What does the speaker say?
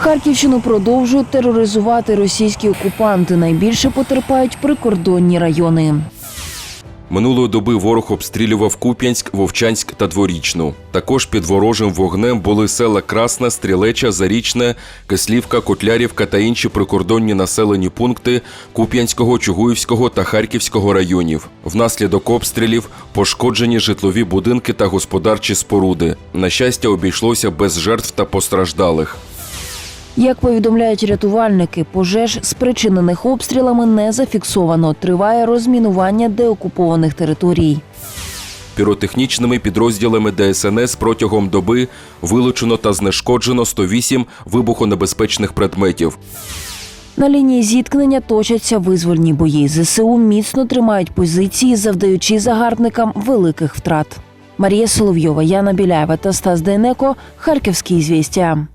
Харківщину продовжують тероризувати російські окупанти. Найбільше потерпають прикордонні райони. Минулої доби ворог обстрілював Куп'янськ, Вовчанськ та Дворічну. Також під ворожим вогнем були села Красна, Стрілеча, Зарічне, Кислівка, Котлярівка та інші прикордонні населені пункти Куп'янського, Чугуївського та Харківського районів. Внаслідок обстрілів пошкоджені житлові будинки та господарчі споруди. На щастя, обійшлося без жертв та постраждалих. Як повідомляють рятувальники, пожеж, спричинених обстрілами, не зафіксовано. Триває розмінування деокупованих територій. Піротехнічними підрозділами ДСНС протягом доби вилучено та знешкоджено 108 вибухонебезпечних предметів. На лінії зіткнення точаться визвольні бої. ЗСУ міцно тримають позиції, завдаючи загарбникам великих втрат. Марія Соловйова, Яна Біляєва та Стас Дейнеко. Харківські звістя.